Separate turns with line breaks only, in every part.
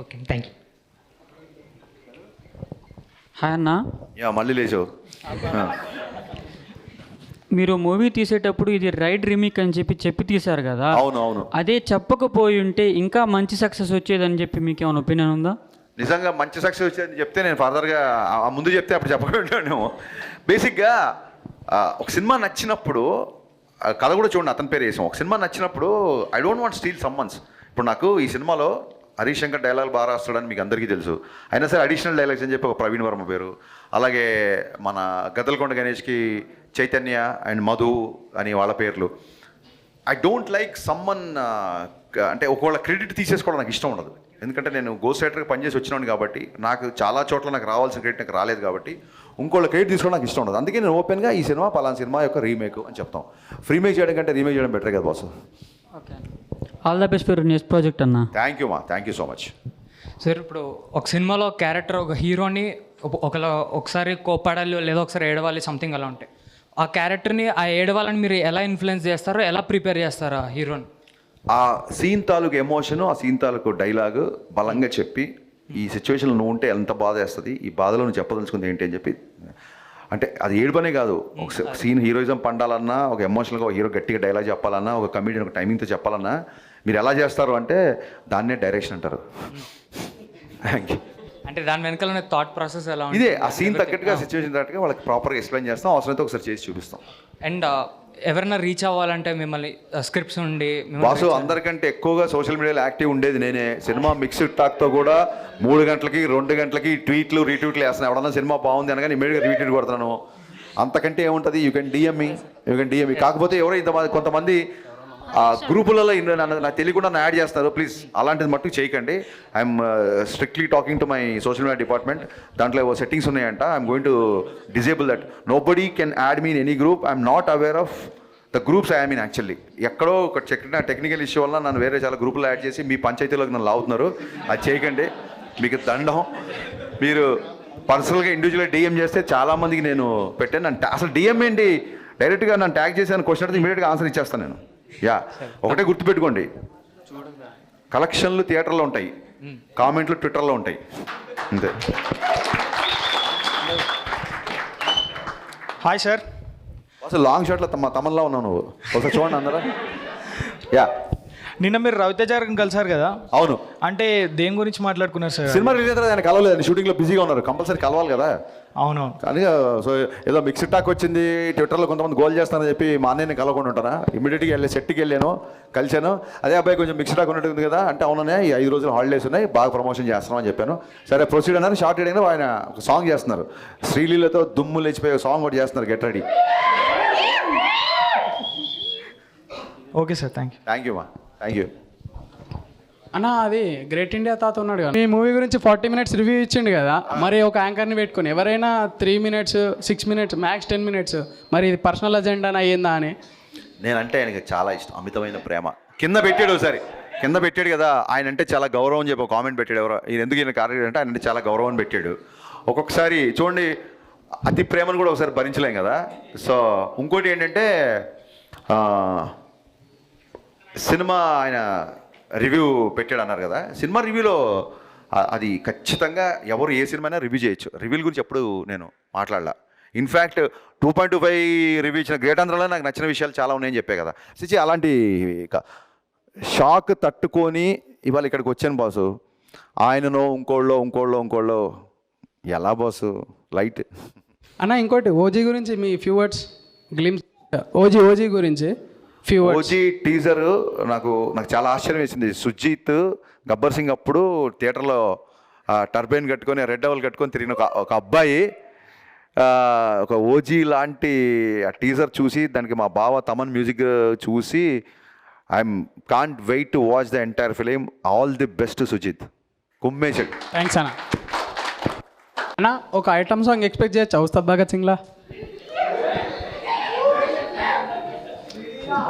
Okay thank you
hi అన్న.
Yeah మళ్ళీ లేచావు.
మీరు మూవీ తీసేటప్పుడు ఇది రైడ్ రిమిక్ అని చెప్పి చెప్పి తీశారు కదా.
అవును అవును.
అదే చెప్పకపోయి ఉంటే ఇంకా మంచి సక్సెస్ వచ్చేదని చెప్పి మీకు ఏమైనా ఒపీనియన్ ఉందా?
నిజంగా మంచి సక్సెస్ వచ్చేది చెప్తే నేను ఫర్దర్గా ఆ ముందు చెప్తే అప్పుడు చెప్పకుండా బేసిక్గా ఒక సినిమా నచ్చినప్పుడు కథ కూడా చూడండి అతని పేరు వేసాం ఒక సినిమా నచ్చినప్పుడు I don't want steel summons ఇప్పుడు నాకు ఈ సినిమాలో హరీష్ శంకర్ డైలాగ్ బాగా రాస్తాడని మీకు అందరికీ తెలుసు. అయినా సరే అడిషనల్ డైలాగ్స్ అని చెప్పి ఒక ప్రవీణ్ వర్మ పేరు. అలాగే మన గద్దలకొండ గణేష్కి చైతన్య అండ్ మధు అని వాళ్ళ పేర్లు. ఐ డోంట్ లైక్ సమ్మన్ అంటే ఒకవేళ క్రెడిట్ తీసేసుకోవడం నాకు ఇష్టం ఉండదు. ఎందుకంటే నేను గోస్ రైటర్గా పనిచేసి వచ్చినాను కాబట్టి నాకు చాలా చోట్ల నాకు రావాల్సిన క్రెడిట్ నాకు రాలేదు కాబట్టి ఇంకోళ్ళ క్రెడిట్ తీసుకోవడం నాకు ఇష్టం ఉండదు. అందుకే నేను ఓపెన్గా ఈ సినిమా పలానా సినిమా యొక్క రీమేక్ అని చెప్తాం. ఫ్రీమేక్ చేయడం కంటే రీమేక్ చేయడం బెటర్ కదా boss.
Okay. All the best for next project అన్న.
థ్యాంక్ యూ మా thank you so much
sir ఇప్పుడు ఒక సినిమాలో క్యారెక్టర్ ఒక హీరోని ఒక- ఒకలా ఒకసారి కోపాడాలి లేదా ఒకసారి ఏడవాలి సంథింగ్ అలా ఉంటాయి. ఆ క్యారెక్టర్ని ఆ ఏడవాలని మీరు ఎలా ఇన్ఫ్లుయెన్స్ చేస్తారో ఎలా ప్రిపేర్ చేస్తారో ఆ హీరోని?
ఆ సీన్ తాలూకు ఎమోషన్ ఆ సీన్ తాలూకు డైలాగ్ బలంగా చెప్పి ఈ సిచ్యువేషన్లో నువ్వు ఉంటే ఎంత బాధ వేస్తుంది ఈ బాధలో నువ్వు చెప్పదలుచుకుంది ఏంటి అని చెప్పి అంటే అది ఏడుపనే కాదు. ఒక సీన్ హీరోయిజం పండాలన్నా ఒక ఎమోషనల్గా ఒక హీరో గట్టిగా డైలాగ్ చెప్పాలన్నా ఒక కమిడియన్ ఒక టైమింగ్తో చెప్పాలన్నా మీరు ఎలా చేస్తారు అంటే దాన్నే డైరెక్షన్ అంటారు. థ్యాంక్ యూ
అంటే దాని వెనకాల థాట్ ప్రాసెస్ ఎలా
ఇదే ఆ సీన్ తగ్గట్టుగా సిచ్యువేషన్ తగ్గట్టుగా వాళ్ళకి ప్రాపర్గా ఎక్స్ప్లెయిన్ చేస్తాం అవసరమైతే ఒకసారి చేసి చూపిస్తాం.
అండ్ ఎవరైనా రీచ్ అవ్వాలంటే మిమ్మల్ని స్క్రిప్ట్స్ ఉండి
బాసు అందరికంటే ఎక్కువగా సోషల్ మీడియాలో యాక్టివ్ ఉండేది నేనే. సినిమా మిక్స్డ్ టాక్తో కూడా మూడు గంటలకి రెండు గంటలకి ట్వీట్లు రీట్వీట్లు వేస్తున్నాను ఎవడన్నా సినిమా బాగుంది అనగానే ఇమీడియట్గా రీట్వీట్ కొడుతున్నాను. అంతకంటే ఏముంటుంది? You can DM me you can DM me కాకపోతే ఎవరో ఇంతమంది కొంతమంది ఆ గ్రూపులలో నాకు తెలియకుండా యాడ్ చేస్తారు. ప్లీజ్ అలాంటిది మట్టుకు చేయకండి. I'm strictly talking to my social media department దాంట్లో ఏవో సెట్టింగ్స్ ఉన్నాయంట. I'm going to disable that no body can add me in any group I'm not aware of the groups I mean actually ఎక్కడో ఒక చెక్కిన technical issue వల్ల నన్ను వేరే చాలా గ్రూపులో యాడ్ చేసి మీ పంచాయతీలోకి నన్ను లాగుతున్నారు. అది చేయకండి. మీకు దండం. మీరు పర్సనల్గా ఇండివిజువల్గా డిఎం చేస్తే చాలా మందికి నేను పెట్టాను. అసలు డిఎం ఏంటి? డైరెక్ట్గా నన్ను ట్యాగ్ చేశాను క్వశ్చన్ అడిగితే ఇమీడియట్గా ఆన్సర్ ఇచ్చేస్తాను నేను. యా ఒకటే గుర్తుపెట్టుకోండి. కలెక్షన్లు థియేటర్లో ఉంటాయి. కామెంట్లు ట్విట్టర్లో ఉంటాయి. అంతే.
Hi sir.
అసలు లాంగ్ షాట్లో తమ తమన్లా ఉన్నావు నువ్వు. ఒకసారి చూడండి అందరూ. యా.
నిన్న మీరు రవితేజ గారిని కలిసారు కదా?
అవును.
అంటే దేని గురించి మాట్లాడుకున్నారు సార్?
సినిమా రిలీజ్ ఆయన కలవలేదు షూటింగ్లో బిజీగా ఉన్నారు. కంపల్సరీ కలవాలి కదా.
అవునవును.
కానీ సో ఏదో మిక్స్డ్ టాక్ వచ్చింది. ట్విట్టర్లో కొంతమంది గోల్ చేస్తానని చెప్పి మా అన్నయ్యని కలవకుండా ఉంటారా? ఇమీడియట్గా వెళ్ళి సెట్కి వెళ్ళాను కలిశాను. అదే అబ్బాయి కొంచెం మిక్స్డ్ టాక్ ఉన్నట్టుంది కదా. అంటే అవుననే ఈ ఐదు రోజులు హాలిడేస్ ఉన్నాయి బాగా ప్రమోషన్ చేస్తున్నాం అని చెప్పాను. సరే ప్రొసీడ్ అన్నారు. షార్ట్ అడిగిన ఆయన ఒక సాంగ్ చేస్తున్నారు. శ్రీలీలతో దుమ్ము లేచిపోయే సాంగ్ ఒకటి చేస్తున్నారు. Get ready
okay sir thank you
thank you మా థ్యాంక్ యూ
అన్న అది గ్రేట్ ఇండియా తాత ఉన్నాడు కదా. మీ మూవీ గురించి ఫార్టీ మినిట్స్ రివ్యూ ఇచ్చిండు కదా. మరి ఒక యాంకర్ని పెట్టుకుని ఎవరైనా three minutes six minutes max ten minutes మరి ఇది పర్సనల్ అజెండా అయ్యిందా అని?
నేనంటే ఆయనకి చాలా ఇష్టం అమితమైన ప్రేమ. కింద పెట్టాడు ఒకసారి కింద పెట్టాడు కదా ఆయన అంటే చాలా గౌరవం అని చెప్పి ఒక కామెంట్ పెట్టాడు ఎవరో ఈయన ఎందుకు ఈయన కార్యక్రమం అంటే ఆయన అంటే చాలా గౌరవం పెట్టాడు. ఒక్కొక్కసారి చూడండి అతి ప్రేమను కూడా ఒకసారి భరించలేం కదా. సో ఇంకోటి ఏంటంటే ఆ, సినిమా ఆయన రివ్యూ పెట్టాడు అన్నారు కదా సినిమా రివ్యూలో అది ఖచ్చితంగా ఎవరు ఏ సినిమా అయినా రివ్యూ చేయొచ్చు. రివ్యూల గురించి ఎప్పుడు నేను మాట్లాడలా. In fact two point two five review ఇచ్చిన గ్రేట్ ఆంధ్రలో నాకు నచ్చిన విషయాలు చాలా ఉన్నాయని చెప్పే కదా. సిచి అలాంటి షాక్ తట్టుకొని ఇవాళ ఇక్కడికి వచ్చాను బాసు. ఆయననో ఇంకోళ్ళో ఇంకోళ్ళో ఇంకోళ్ళో ఎలా బాసు? లైట్.
అన్న ఇంకోటి ఓజీ గురించి మీ few words glimpse OG OG గురించి
ఓజీ టీజర్ నాకు నాకు చాలా ఆశ్చర్యం వేసింది. సుజీత్ గబ్బర్ సింగ్ అప్పుడు థియేటర్లో టర్బైన్ కట్టుకొని రెడ్ డవల్ కట్టుకొని తిరిగిన ఒక ఒక అబ్బాయి. ఒక ఓజీ లాంటి ఆ టీజర్ చూసి దానికి మా బావ తమన్ మ్యూజిక్ చూసి I'm can't wait to watch the entire film. All the best Sujeeth. కుమ్మేశాడు
thanks అన్న. అన్న ఒక ఐటమ్ సాంగ్ ఎక్స్పెక్ట్ చేయొచ్చు? ఉస్తాద్ భగత్ సింగ్లా?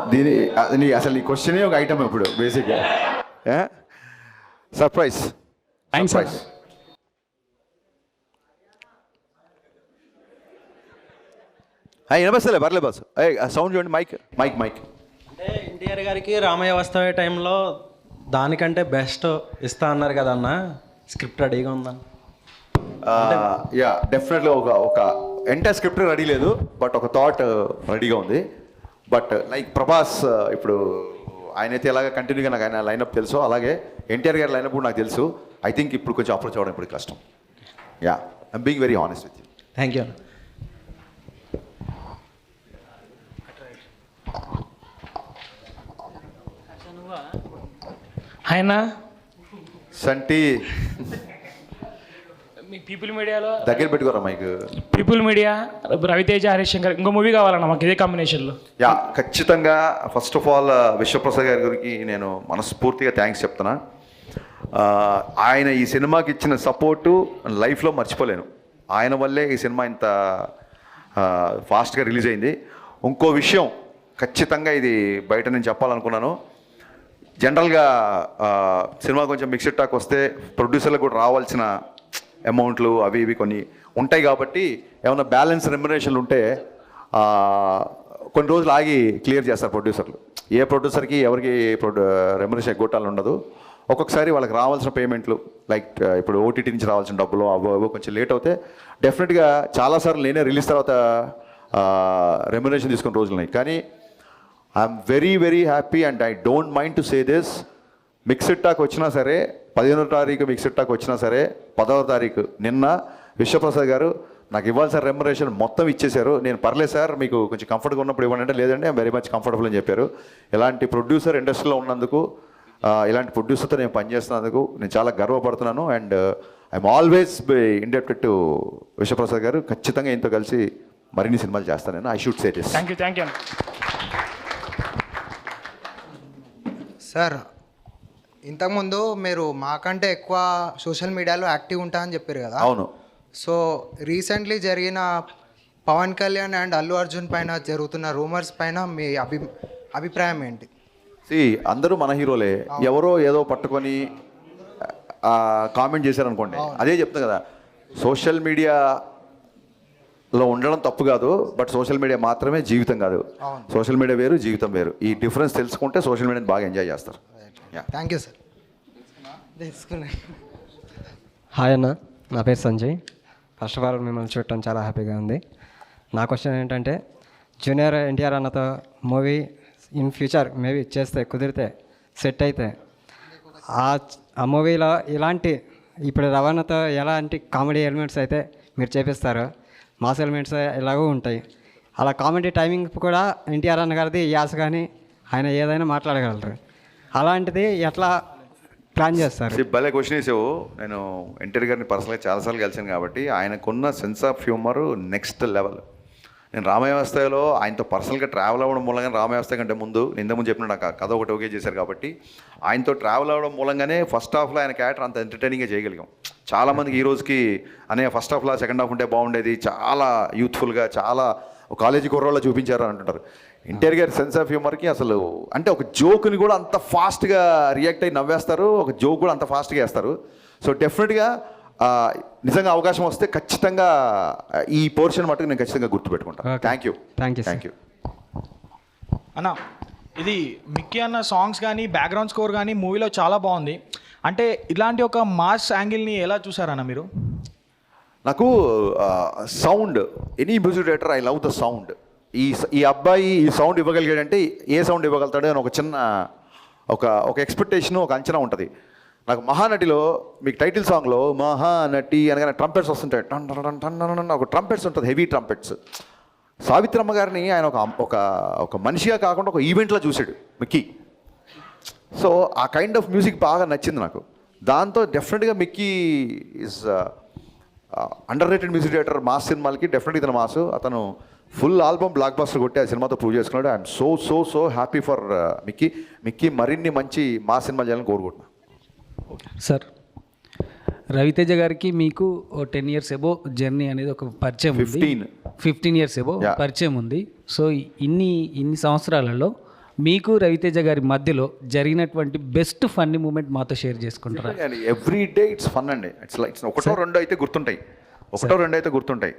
దీని నీ- అసలు ఈ క్వశ్చనే ఒక ఐటమ్ ఇప్పుడు బేసిక్గా సర్ప్రైజ్ సర్ప్రైజ్ వినపస్తలే పర్లే బస్. సౌండ్ చూడండి మైక్ మైక్ మైక్
అంటే ఎన్టీఆర్ గారికి రామయ్య వస్తావే టైంలో దానికంటే బెస్ట్ ఇస్తా అన్నారు కదా అన్న స్క్రిప్ట్ రెడీగా ఉందా?
యా డెఫినెట్లీ ఒక ఒక ఎంటైర్ స్క్రిప్ట్ రెడీ లేదు బట్ ఒక థాట్ రెడీగా ఉంది. బట్ లైక్ ప్రభాస్ ఇప్పుడు ఆయన అయితే ఎలాగ కంటిన్యూగా నాకు ఆయన లైనప్ తెలుసు అలాగే ఎన్టీఆర్ గారి లైనప్ కూడా నాకు తెలుసు. ఐ థింక్ ఇప్పుడు కొంచెం అప్రోచ్ అవ్వడం ఇప్పుడు కష్టం. Yeah I'm being very honest with you
thank you
ఆయన
సంటి
పీపుల్ మీడియాలో
దగ్గర పెట్టుకోరా mic
people media Ravi Teja Harish Shankar ఇంకో మూవీ కావాలన్న మాకు ఇదే కాంబినేషన్లో
యా ఖచ్చితంగా ఫస్ట్ ఆఫ్ ఆల్ విశ్వప్రసాద్ గారి గురికి నేను మనస్ఫూర్తిగా థ్యాంక్స్ చెప్తున్నా. ఆ, ఆయన ఈ సినిమాకి ఇచ్చిన సపోర్టు లైఫ్లో మర్చిపోలేను. ఆయన వల్లే ఈ సినిమా ఇంత ఫాస్ట్గా రిలీజ్ అయింది. ఇంకో విషయం ఖచ్చితంగా ఇది బయట నేను చెప్పాలనుకున్నాను. జనరల్గా ఆ, సినిమా కొంచెం మిక్స్డ్ టాక్ వస్తే ప్రొడ్యూసర్లకు కూడా రావాల్సిన అమౌంట్లు అవి ఇవి కొన్ని ఉంటాయి కాబట్టి ఏమైనా బ్యాలెన్స్ రెమ్యునేషన్లు ఉంటే కొన్ని రోజులు ఆగి క్లియర్ చేస్తారు ప్రొడ్యూసర్లు. ఏ ప్రొడ్యూసర్కి ఎవరికి ప్రొడ్యూ రెమ్యునరేషన్ ఎగ్గొట్టాలని ఉండదు. ఒక్కొక్కసారి వాళ్ళకి రావాల్సిన పేమెంట్లు లైక్ ఇప్పుడు ఓటీటీ నుంచి రావాల్సిన డబ్బులు అవో అవో కొంచెం లేట్ అవుతే డెఫినెట్గా చాలాసార్లు నేనే రిలీజ్ తర్వాత రెమ్యునేషన్ తీసుకున్న రోజులు ఉన్నాయి. కానీ I'm very very happy and I don't mind to say this. Mixed talk వచ్చినా సరే పదిహేనో తారీఖు మిక్స్డ్ టాక్ వచ్చినా సరే పదవ తారీఖు నిన్న విశ్వప్రసాద్ గారు నాకు ఇవ్వాల్సిన రెమ్యునరేషన్ మొత్తం ఇచ్చేశారు. నేను పర్లేదు సార్ మీకు కొంచెం కంఫర్ట్గా ఉన్నప్పుడు ఇవ్వండి అంటే లేదండి వెరీ మచ్ కంఫర్టబుల్ అని చెప్పారు. ఇలాంటి ప్రొడ్యూసర్ ఇండస్ట్రీలో ఉన్నందుకు ఇలాంటి ప్రొడ్యూసర్తో నేను పనిచేస్తున్నందుకు నేను చాలా గర్వపడుతున్నాను. And I'm always indebted to Vishwa Prasad గారు. ఖచ్చితంగా ఇంతో కలిసి మరిన్ని సినిమాలు చేస్తాను నేను. I should say this
thank you thank you
sir ఇంతకుముందు మీరు మాకంటే ఎక్కువ సోషల్ మీడియాలో యాక్టివ్ ఉంటా అని చెప్పారు కదా.
అవును.
సో రీసెంట్లీ జరిగిన పవన్ కళ్యాణ్ అండ్ అల్లు అర్జున్ పైన జరుగుతున్న రూమర్స్ పైన మీ అభి అభిప్రాయం ఏంటి?
సి అందరూ మన హీరోలే. ఎవరో ఏదో పట్టుకొని కామెంట్ చేశారనుకోండి. అదే చెప్తున్నా కదా. సోషల్ మీడియాలో ఉండడం తప్పు కాదు బట్ సోషల్ మీడియా మాత్రమే జీవితం కాదు. సోషల్ మీడియా వేరు జీవితం వేరు. ఈ డిఫరెన్స్ తెలుసుకుంటే సోషల్ మీడియాని బాగా ఎంజాయ్ చేస్తారు. Yeah
thank you sir
hi అన్న నా పేరు సంజయ్. ఫస్ట్ ఆఫ్ ఆల్ మిమ్మల్ని చూడటం చాలా హ్యాపీగా ఉంది. నా క్వశ్చన్ ఏంటంటే జూనియర్ ఎన్టీఆర్ అన్నతో మూవీ ఇన్ ఫ్యూచర్ మేబీ చేస్తే కుదిరితే సెట్ అయితే ఆ ఆ మూవీలో ఇలాంటి ఇప్పుడు రవాణాతో ఎలాంటి కామెడీ ఎలిమెంట్స్ అయితే మీరు చేపిస్తారో మాస్ ఎలిమెంట్స్ ఇలాగూ ఉంటాయి. అలా కామెడీ టైమింగ్ కూడా ఎన్టీఆర్ అన్న గారిది యాస కానీ ఆయన ఏదైనా మాట్లాడగలరు. అలాంటిది ఎట్లా ప్లాన్ చేస్తారు?
భలే క్వశ్చన్ వేసావు. నేను ఎన్టీఆర్ గారిని పర్సనల్గా చాలాసార్లు కలిసాను కాబట్టి ఆయనకున్న sense of humour next level. నేను రామవ్యవస్థలో ఆయనతో పర్సనల్గా ట్రావెల్ అవ్వడం మూలంగా రామవ్యవస్థ కంటే ముందు నేను ముందు చెప్పిన నాకు కథ ఒకటి ఓకే చేశారు కాబట్టి ఆయనతో ట్రావెల్ అవ్వడం మూలంగానే ఫస్ట్ హాఫ్లో ఆయన క్యారెక్టర్ అంత ఎంటర్టైనింగ్గా చేయగలిగాం. చాలామందికి ఈ రోజుకి అనే ఫస్ట్ హాఫ్లో సెకండ్ హాఫ్ ఉంటే బాగుండేది. చాలా యూత్ఫుల్గా చాలా ఒక కాలేజీ కుర్రోళ్ళ చూపించారు అని అంటుంటారు. ఎన్టీఆర్ గారి సెన్స్ ఆఫ్ హ్యూమర్కి అసలు అంటే ఒక జోక్ని కూడా అంత ఫాస్ట్గా రియాక్ట్ అయ్యి నవ్వేస్తారు. ఒక జోక్ కూడా అంత ఫాస్ట్గా వేస్తారు. సో డెఫినెట్గా నిజంగా అవకాశం వస్తే ఖచ్చితంగా ఈ పోర్షన్ మటుకు నేను ఖచ్చితంగా గుర్తుపెట్టుకుంటాను. Thank you
you, sir.
Thank you
అన్న ఇది మిక్కీ అన్న సాంగ్స్ కానీ బ్యాక్గ్రౌండ్ స్కోర్ కానీ మూవీలో చాలా బాగుంది. అంటే ఇలాంటి ఒక మాస్ యాంగిల్ని ఎలా చూసారన్న మీరు?
నాకు sound any music director I love the sound. ఈ స- ఈ అబ్బాయి ఈ సౌండ్ ఇవ్వగలిగాడంటే ఏ సౌండ్ ఇవ్వగలుగుతాడు అని ఒక చిన్న ఒక ఒక ఎక్స్పెక్టేషన్ ఒక అంచనా ఉంటుంది. నాకు మహానటిలో మీకు టైటిల్ సాంగ్లో మహానటి అనగానే ట్రంపెట్స్ వస్తుంటాయి. టన్ టన్ టన్ టన్ టన్ టన్ ఒక ట్రంపెట్స్ ఉంటుంది హెవీ ట్రంపెట్స్ సావిత్రమ్మ గారిని ఆయన ఒక ఒక ఒక మనిషిగా కాకుండా ఒక ఈవెంట్లో చూశాడు మిక్కీ. సో ఆ కైండ్ ఆఫ్ మ్యూజిక్ బాగా నచ్చింది నాకు. దాంతో డెఫినెట్గా Mickey is under rated music director mass సినిమాలకి డెఫినెట్గా ఇతను మాస్. అతను ఫుల్ ఆల్బమ్ బ్లాక్ బస్టర్ కొట్టి ఆ సినిమాతో ప్రూవ్ చేసుకున్నాడు. I'm so so so happy for Mickey Mickey మరిన్ని మంచి మా సినిమాలు చేయాలని కోరుకుంటున్నాను
సార్ రవితేజ గారికి మీకు టెన్ ఇయర్స్ ఎబో జర్నీ అనేది ఒక పరిచయం
15.
Fifteen years above. పరిచయం ఉంది. సో ఇన్ని ఇన్ని సంవత్సరాలలో మీకు రవితేజ గారి మధ్యలో జరిగినటువంటి బెస్ట్ ఫన్నీ మూమెంట్ మాతో షేర్ చేసుకుంటారా?
ఎవ్రీ డే ఇట్స్ ఫన్ అండి. ఇట్స్ లైక్ ఒకటో రెండో అయితే గుర్తుంటాయి. ఒకటో రెండో అయితే గుర్తుంటాయి.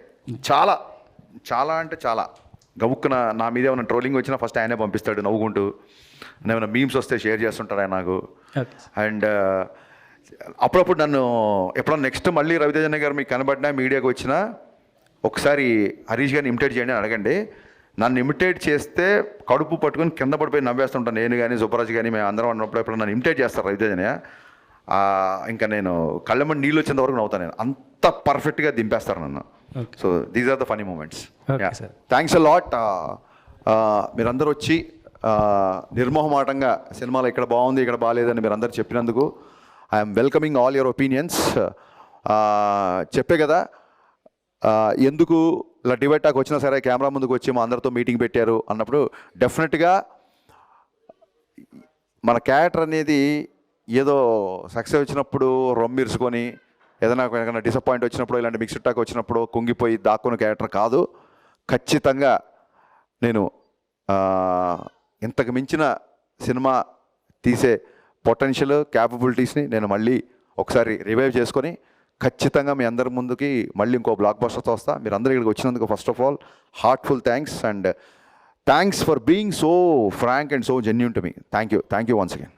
చాలా చాలా అంటే చాలా. గవుక్కున నా మీద ఏమైనా ట్రోలింగ్ వచ్చినా ఫస్ట్ ఆయనే పంపిస్తాడు నవ్వుకుంటూ. ఏమైనా మీమ్స్ వస్తే షేర్ చేస్తుంటాడు ఆయన నాకు అండ్ అప్పుడప్పుడు నన్ను ఎప్పుడన్నా నెక్స్ట్ మళ్ళీ రవితేజన్న గారు మీకు కనబడినా మీడియాకి వచ్చినా ఒకసారి హరీష్ గారిని ఇమిటేట్ చేయండి అని అడగండి. నన్ను ఇమిటేట్ చేస్తే కడుపు పట్టుకొని కింద పడిపోయి నవ్వేస్తుంటాను నేను కానీ సుబ్బరాజు కానీ మేము అందరం ఉన్నప్పుడు ఎప్పుడు నన్ను ఇమిటేట్ చేస్తారు రవితేజనే ఇంకా నేను కళ్ళమ్మని నీళ్ళు వచ్చేంత వరకు నవ్వుతాను నేను. అంత పర్ఫెక్ట్గా దింపేస్తారు నన్ను. So these are the funny moments thanks a lot మీరందరూ వచ్చి నిర్మోహమాటంగా సినిమాలో ఇక్కడ బాగుంది ఇక్కడ బాగాలేదని మీరు అందరు చెప్పినందుకు I'm welcoming all your opinions చెప్పే కదా ఎందుకు ఇలా డివైడ్ టాక్ వచ్చినా సరే కెమెరా ముందుకు వచ్చి మా అందరితో మీటింగ్ పెట్టారు అన్నప్పుడు డెఫినెట్గా మన క్యారెక్టర్ అనేది ఏదో సక్సెస్ వచ్చినప్పుడు రొమ్మిరుచుకొని ఏదైనా ఏదైనా డిసప్పాయింట్ వచ్చినప్పుడు ఇలాంటి మిక్స్డ్ టాక్ వచ్చినప్పుడు కుంగిపోయి దాక్కున్న క్యారెక్టర్ కాదు. ఖచ్చితంగా నేను ఇంతకు మించిన సినిమా తీసే పొటెన్షియల్ క్యాపబిలిటీస్ని నేను మళ్ళీ ఒకసారి రివైవ్ చేసుకొని ఖచ్చితంగా మీ అందరి ముందుకి మళ్ళీ ఇంకో బ్లాక్ బస్టర్తో వస్తా. మీరు అందరూ ఇక్కడికి వచ్చినందుకు first of all heartful thanks and thanks for being so frank and so genuine to me thank you thank you once again